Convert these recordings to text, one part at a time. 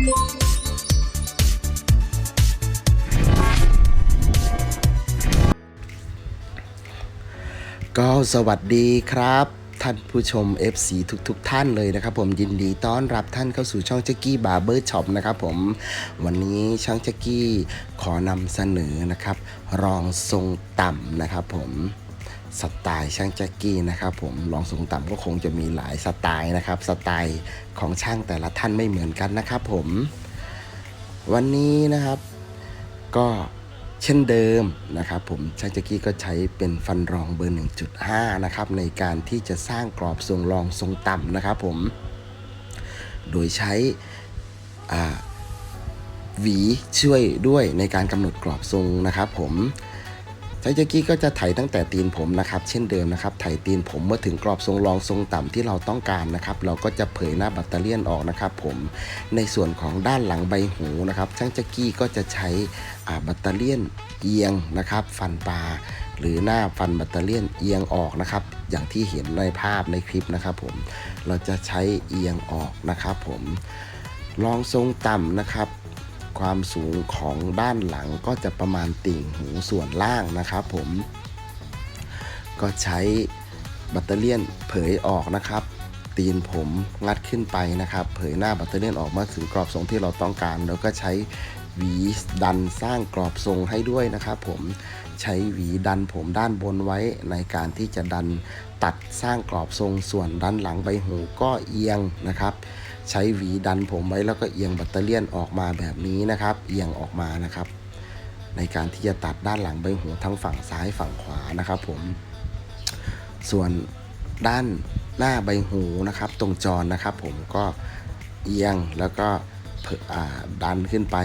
ก็สวัสดีครับท่านผู้ชม FC ทุกๆทท่านเลยนะครับผมยินดีต้อนรับท่านเข้าสู่ช่องแจ็กกี้บาร์เบอร์ช็อปนะครับผมวันนี้ช่างแจ็กกี้ขอนำเสนอนะครับ รองทรงต่ำนะครับผม สไตล์ช่างแจ็กกี้นะครับผมรองทรงต่ำก็คงจะมีหลายสไตล์นะครับ สไตล์ของช่างแต่ละท่านไม่เหมือนกันนะครับผม วันนี้นะครับ ก็เช่นเดิมนะครับผมช่างแจ็กกี้ก็ใช้เป็นฟันรองเบอร์ 1.5 นะครับในการที่จะสร้างกรอบทรงรองทรงต่ำนะครับผม โดยใช้หวีช่วยด้วยในการกำหนดกรอบทรงนะครับผม ช่างจ็กกี้ก็จะไถตั้งแต่ตีนผมนะครับเช่นเดิมนะครับไถตีนผมเมื่อถึงกรอบทรงรองทรงต่ำที่เราต้องการนะครับเราก็จะเผยหน้าแบัตเตอเลียนออกนะครับผมในส่วนของด้านหลังใบหูนะครับช่างแจ็กกี้ก็จะใช้แบัตเตอเลียนเอียงนะครับฟันปลาหรือหน้าฟันแบัตเตอเลียนเอียงออกนะครับ อย่างที่เห็นในภาพในคลิปนะครับผมเราจะใช้เอียงออกนะครับผมรองทรงต่ำนะครับ ความสูงของด้านหลังก็จะประมาณติ่งหูส่วนล่างนะครับผม ก็ใช้แบัตเตอเลียนเผยออกนะครับ ตีนผมงัดขึ้นไปนะครับ เผยหน้าแบัตเตอเลียนออกมาถึงกรอบทรงที่เราต้องการ แล้วก็ใช้หวีดันสร้างกรอบทรงให้ด้วยนะครับผมใช้หวีดันผมด้านบนไว้ในการที่จะดันตัดสร้างกรอบทรงส่วนด้านหลังใบหูก็เอียงนะครับ ใช้หวีดันผมไว้แล้วก็เอียงแบัตเตอเลียนออกมาแบบนี้นะครับ เอียงออกมานะครับ ในการที่จะตัดด้านหลังใบหูทั้งฝั่งซ้ายฝั่งขวานะครับ ผม ส่วนด้านหน้าใบหูนะครับ ตรงจรนะครับ ผมก็เอียงแล้วก็ดันขึ้นไป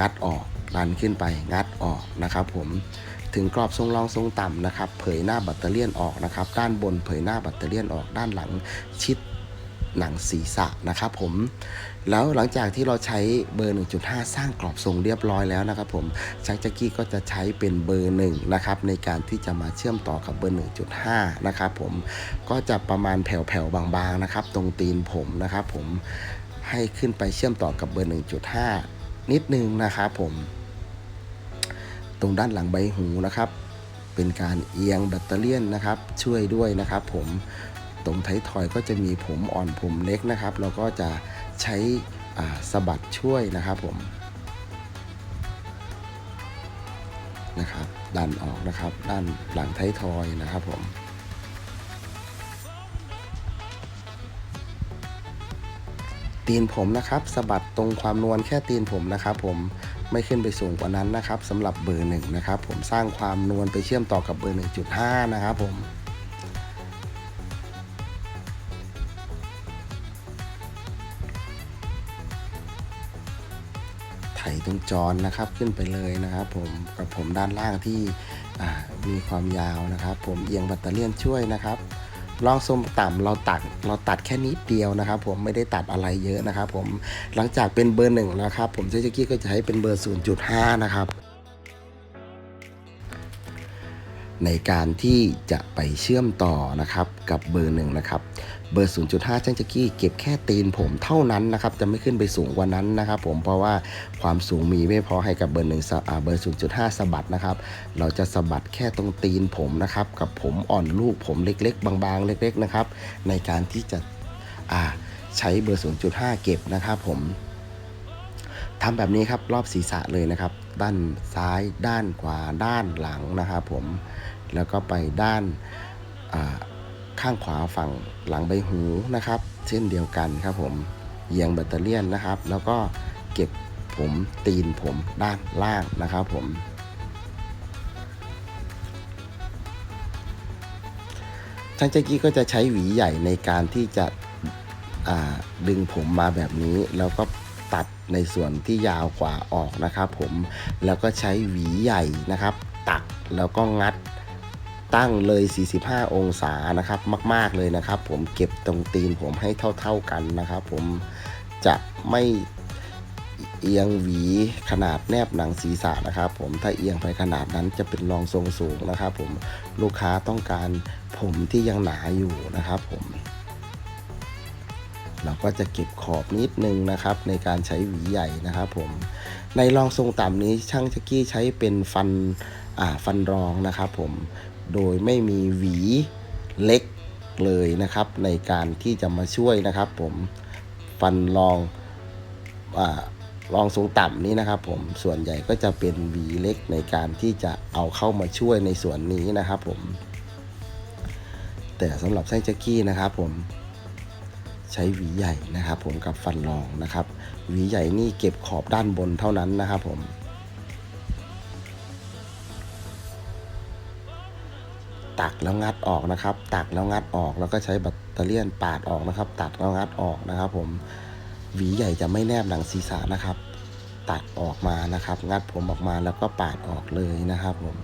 งัดออก ดันขึ้นไปงัดออกนะครับ ผมถึงกรอบทรงรองทรงต่ำนะครับ เผยหน้าแบัตเตอเลียนออกนะครับ ด้านบนเผยหน้าแบัตเตอเลียนออกด้านหลังชิด หนังศีรษะนะครับผม แล้วหลังจากที่เราใช้เบอร์ 1.5 สร้างกรอบทรงเรียบร้อยแล้วนะครับผมช่างแจ็กกี้ก็จะใช้เป็นเบอร์ 1 นะครับในการที่จะมาเชื่อมต่อกับเบอร์ 1.5 นะครับผมก็จะประมาณแผ่วๆบางๆนะครับตรงตีนผมนะครับผมให้ขึ้นไปเชื่อมต่อกับเบอร์ 1.5 นิดนึงนะครับผม ตรงด้านหลังใบหูนะครับ เป็นการเอียงแบตเตอเลียนนะครับช่วยด้วยนะครับผม ตรงไทยทอยก็จะมีผมอ่อนผมเล็กนะครับ เราก็จะใช้สะบัดช่วยนะครับผมนะครับดันออกนะครับ ด้านหลังไทยทอยนะครับผมตีนผมนะครับสะบัดตรงความนวลแค่ตีนผมนะครับผมไม่ขึ้นไปสูงกว่านั้นนะครับสำหรับเบอร์หนึ่งนะครับผมสร้างความนวลไปเชื่อมต่อกับเบอร์ 1.5 นะครับผม ไถตรงจรนะครับขึ้นไปเลยนะครับผมกับผมด้านล่างที่มีความยาวนะครับ ผมเอียงแบตเตอเลียนช่วยนะครับลองส้มต่ำเราตัดเราตัดแค่นิดเดียวนะครับ ผมไม่ได้ตัดอะไรเยอะนะครับ ผมหลังจากเป็นเบอร์หนึ่งนะครับ ผมเจ๊กี้ก็จะให้เป็นเบอร์ 0.5 นะครับ ในการที่จะไปเชื่อมต่อนะครับกับเบอร์หนึ่งนะครับเบอร์ 0.5 ช่างจักกี้เก็บแค่ตีนผมเท่านั้นนะครับจะไม่ขึ้นไปสูงกว่านั้นนะครับ ผมเพราะว่าความสูงมีไม่พอให้กับเบอร์หนึ่งสะอ่าเบอร์ 0.5สะบัดนะครับ เราจะสะบัดแค่ตรงตีนผมนะครับกับผมอ่อนลูกผมเล็ก ๆ บางๆ เล็ก ๆนะครับ ในการที่จะอ่าใช้เบอร์ 0.5 เก็บนะครับ ผมทำแบบนี้ครับรอบศีรษะเลยนะครับ ด้านซ้าย ด้านขวา ด้านหลังนะครับผม แล้วก็ไปด้านข้างขวาฝั่งหลังใบหูนะครับ เช่นเดียวกันครับผมเอียงแบตเตอเลียนนะครับ แล้วก็เก็บผมตีนผมด้านล่างนะครับผมช่างแจ็กกี้ก็จะใช้หวีใหญ่ในการที่จะดึงผมมาแบบนี้แล้วก็ ตัดในส่วนที่ยาวกว่าออกนะครับผมแล้วก็ใช้หวีใหญ่นะครับ ตักแล้วก็งัดตั้งเลย 45 องศานะครับ มาก ๆเลยนะครับ ผมเก็บตรงตีนผมให้เท่า ๆกันนะครับ ผมจะไม่เอียงหวีขนาดแนบหนังศีรษะนะครับ ผมถ้าเอียงไปขนาดนั้นจะเป็นรองทรงสูงนะครับ ผมลูกค้าต้องการผมที่ยังหนาอยู่นะครับ ผม เราก็จะเก็บขอบนิดนึงนะครับ ในการใช้หวีใหญ่นะครับผมในรองทรงต่ำนี้ช่างชักกี้ใช้เป็นฟันฟันรองนะครับผมโดยไม่มีหวีเล็กเลยนะครับ ในการที่จะมาช่วยนะครับ ผมฟันรองอรองทรงต่ำนี้นะครับ ผมส่วนใหญ่ก็จะเป็นหวีเล็กในการที่จะเอาเข้ามาช่วยในส่วนนี้นะครับ ผมแต่สำหรับช่างแจ็กกี้นะครับผม ใช้หวีใหญ่นะครับผมกับฟันรองนะครับหวีใหญ่นี่เก็บขอบด้านบนเท่านั้นนะครับผมตักแล้วงัดออกนะครับ ตักแล้วงัดออกแล้วก็ใช้แบตเตอรี่ยนปาดออกนะครับ ตัดแล้วงัดออกนะครับ ผมหวีใหญ่จะไม่แนบหนังศีรษะนะครับ ตัดออกมานะครับ งัดผมออกมาแล้วก็ปาดออกเลยนะครับผม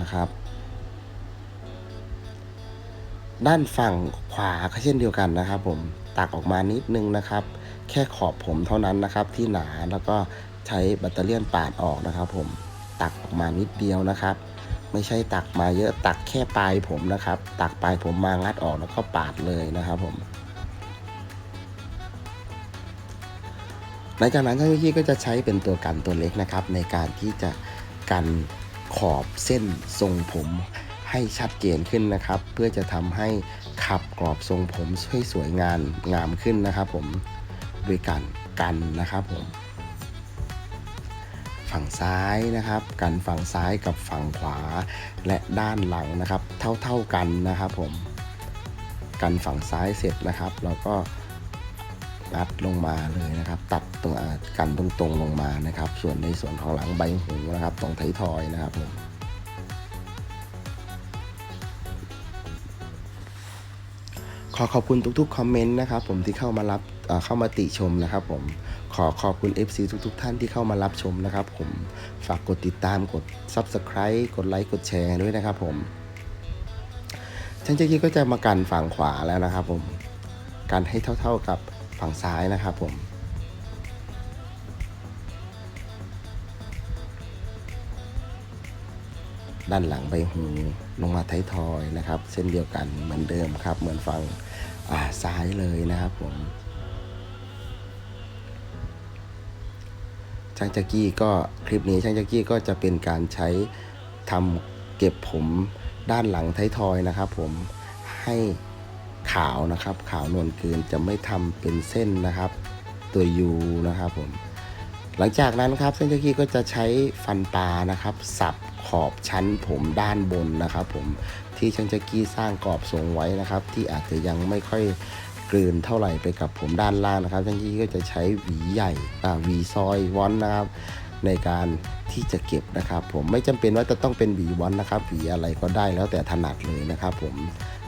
นะครับ ด้านฝั่งขวาก็เช่นเดียวกันนะครับผมตักออกมานิดนึงนะครับ แค่ขอบผมเท่านั้นนะครับ ที่หนาแล้วก็ใช้แบตเตอรี่ยนปาดออกนะครับ ผมตักออกมานิดเดียวนะครับ ไม่ใช่ตักมาเยอะตักแค่ปลายผมนะครับ ตักปลายผมมางัดออกแล้วก็ปาดเลยนะครับผมหลังจากนั้นเจ้าหน้าที่ก็จะใช้เป็นตัวกันตัวเล็กนะครับ ในการที่จะกันขอบเส้นทรงผม ให้ชัดเจนขึ้นนะครับ เพื่อจะทำให้ขับกรอบทรงผมให้สวยงามงามขึ้นนะครับ ผมโดยการกันนะครับผม ฝั่งซ้ายนะครับ กันฝั่งซ้ายกับฝั่งขวา และด้านหลังนะครับ เท่าๆกันนะครับผม กันฝั่งซ้ายเสร็จนะครับ เราก็งัดลงมาเลยนะครับ ตัดตรงกันตรงๆลงมานะครับ ส่วนในส่วนของหลังใบหูนะครับ ตรงไทยทอยนะครับผม อขอบคุณทุกๆคอมเมนต์นะครับผมที่เข้ามารับเข้ามาติชมนะครับผมขอขอบคุณ FC ทุกๆ ท่านที่เข้ามารับชมนะครับผมฝากกดติดตามกด Subscribe กดไลค์กดแชร์ด้วยนะครับผมช่างเจ๊กี้ก็จะมากันฝั่งขวาแล้วนะครับผมกันให้เท่าๆกับฝั่งซ้ายนะครับผมด้านหลังใบหูลงมาท้ายทอยนะครับ เส้นเดียวกันเหมือนเดิมครับ เหมือนฝั่ง ซ้ายเลยนะครับผมช่างจักกี้ก็คลิปนี้ช่างจักกี้ก็จะเป็นการใช้ทำเก็บผมด้านหลังท้ายทอยนะครับ ผมให้ขาวนะครับ ขาวนวลเกินจะไม่ทำเป็นเส้นนะครับ ตัวยูนะครับผมหลังจากนั้นครับเส้นเจ้ากี้ก็จะใช้ฟันปลานะครับ สับขอบชั้นผมด้านบนนะครับ ผม ที่ช่างเจ้ากี้สร้างกรอบทรงไว้นะครับ ที่อาจจะยังไม่ค่อยกลืนเท่าไหร่ไปกับผมด้านล่างนะครับช่างเจ้ากี้ก็จะใช้หวีใหญ่หวีซอยวอนนะครับ ในการที่จะเก็บนะครับ ผมไม่จำเป็นว่าจะต้องเป็นหวีวอนนะครับหวีอะไรก็ได้แล้วแต่ถนัดเลยนะครับ ผม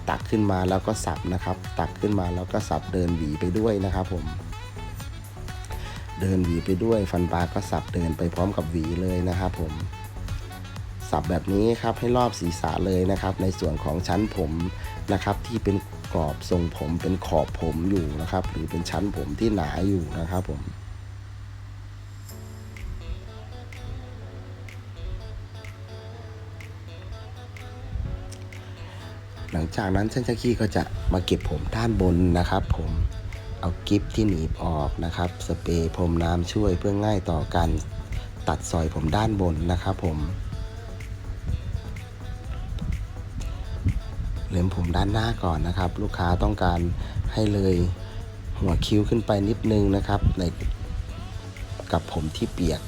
ตักขึ้นมาแล้วก็สับนะครับ ตักขึ้นมาแล้วก็สับเดินหวีไปด้วยนะครับ ผมเดินหวีไปด้วยฟันปลาก็สับเดินไปพร้อมกับหวีเลยนะครับผม สับแบบนี้ครับให้รอบศีรษะเลยนะครับ ในส่วนของชั้นผมนะครับ ที่เป็นกรอบทรงผมเป็นขอบผมอยู่นะครับ หรือเป็นชั้นผมที่หนาอยู่นะครับผมหลังจากนั้นช่างจักรีก็จะมาเก็บผมด้านบนนะครับผมเอากิฟที่หนีบออกนะครับ สเปรย์พรมน้ำช่วยเพื่อง่ายต่อการตัดซอยผมด้านบนนะครับผม เล็มผมด้านหน้าก่อนนะครับ ลูกค้าต้องการให้เลยหัวคิ้วขึ้นไปนิดนึงนะครับ ในกับผมที่เปียก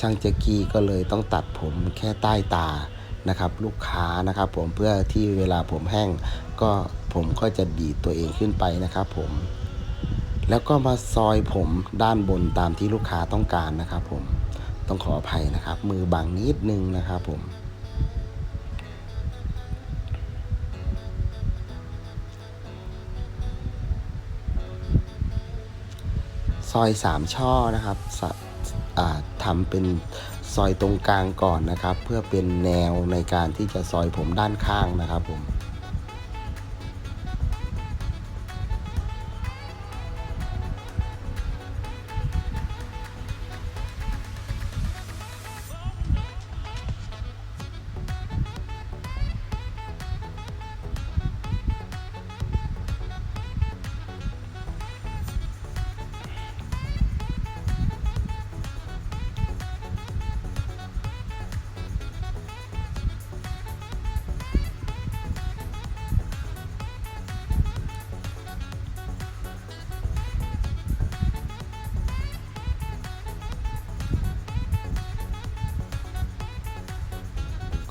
ช่างเจกี้ก็เลยต้องตัดผมแค่ใต้ตานะครับ ลูกค้านะครับ ผมเพื่อที่เวลาผมแห้ง ก็ผมก็จะดีดตัวเองขึ้นไปนะครับ ผม แล้วก็มาซอยผมด้านบนตามที่ลูกค้าต้องการนะครับ ผมต้องขออภัยนะครับ มือบังนิดนึงนะครับ ผม ซอยสามช่อนะครับสะอ่าทำเป็นซอยตรงกลางก่อนนะครับ เพื่อเป็นแนวในการที่จะซอยผมด้านข้างนะครับผม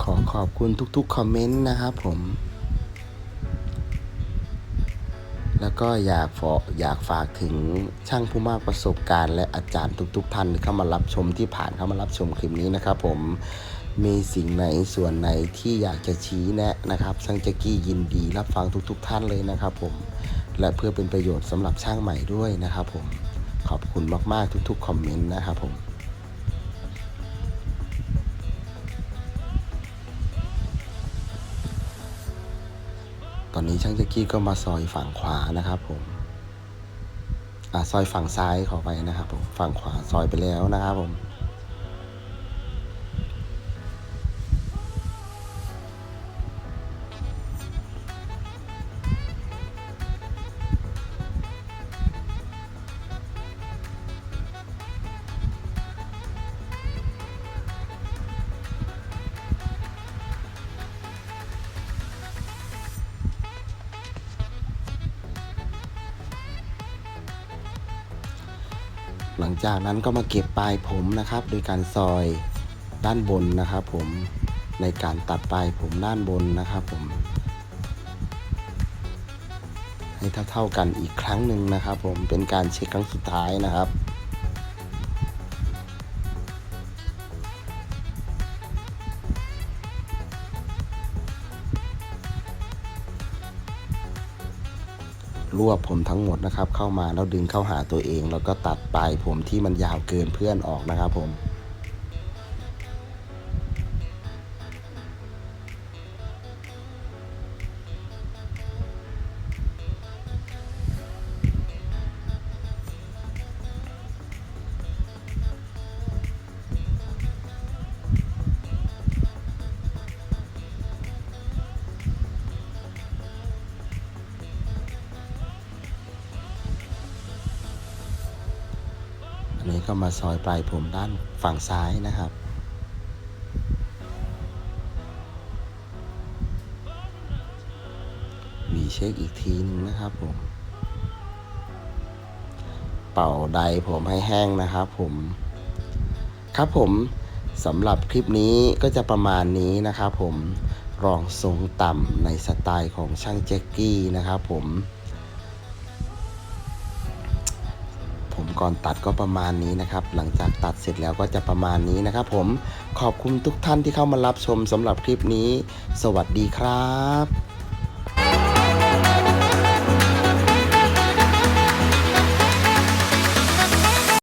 ขอขอบคุณทุกๆคอมเมนต์นะครับผม แล้วก็อยากฝากอยากฝากถึงช่างผู้มากประสบการณ์ และอาจารย์ทุก ๆ ท่านที่เข้ามารับชมที่ผ่านเข้ามารับชมคลิปนี้นะครับผมมีสิ่งไหนส่วนไหนที่อยากจะชี้แนะนะครับช่างแจ็กกี้ยินดีรับฟังทุก ๆ ท่านเลยนะครับผมและเพื่อเป็นประโยชน์สำหรับช่างใหม่ด้วยนะครับผมขอบคุณมากๆทุกๆคอมเมนต์นะครับผม อนนี้ช่างแจ็กกี้ก็มาซอยฝั่งขวานะครับผมอ่าซอยฝั่งซ้ายขอไปนะครับผมฝั่งขวาซอยไปแล้วนะครับผม งจากนั้นก็มาเก็บปลายผมนะครับ โดยการซอยด้านบนนะครับผมในการตัดปลายผมด้านบนนะครับผม ให้เท่าๆกันอีกครั้งหนึ่งนะครับ ผมเป็นการเช็คครั้งสุดท้ายนะครับ รวบผมทั้งหมดนะครับ เข้ามาแล้วดึงเข้าหาตัวเอง แล้วก็ตัดปลายผมที่มันยาวเกินเพื่อนออกนะครับผม อันนี้ก็มาซอยปลายผมด้านฝั่งซ้ายนะครับ วีเช็คอีกทีนึงนะครับผม เป่าใดผมให้แห้งนะครับผม ครับผมสำหรับคลิปนี้ก็จะประมาณนี้นะครับผมรองทรงต่ำในสไตล์ของช่างแจ็คกี้นะครับผม ก่อนตัดก็ประมาณนี้นะครับ หลังจากตัดเสร็จแล้วก็จะประมาณนี้นะครับ ผมขอบคุณทุกท่านที่เข้ามารับชมสำหรับคลิปนี้ สวัสดีครับ